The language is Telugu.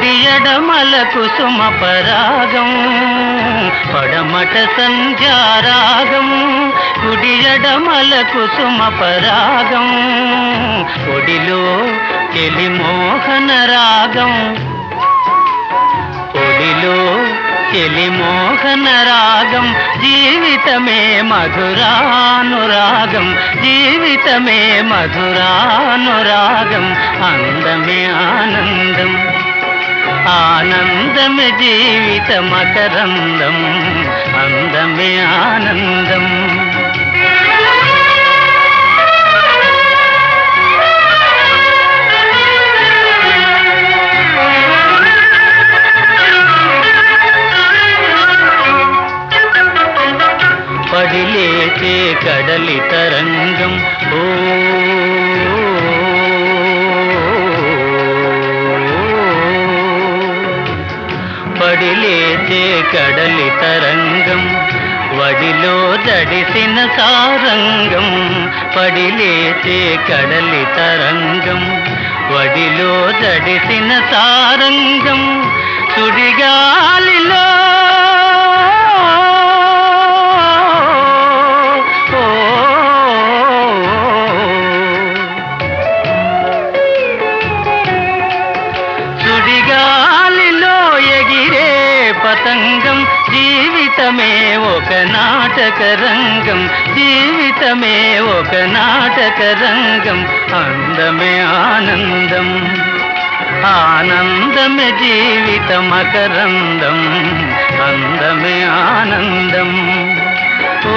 కుడియడమల కుసుమ పరాగం పడమట సంధ్యారాగం కుడియడమల కుసుమ పరాగం ఒడిలో చెలి మోహన రాగం ఒడిలో చెలి మోహన రాగం జీవితమే మధురానురాగం జీవితమే మధురానురాగం అందమే ఆనందం. ఆనందమే జీవిత మకరందం అందమే ఆనందం. పడిలేచే కడలి తరంగం వడిలో దడిసిన సారంగం పడిలేచే కడలి తరంగం వడిలో దడిసిన సారంగం సుడిగాలిలో పతంగం జీవితమే ఒక నాటక రంగం జీవితమే ఒక నాటక రంగం అందమే ఆనందం ఆనందమే జీవిత మకరందం అందమే ఆనందం. ఓ,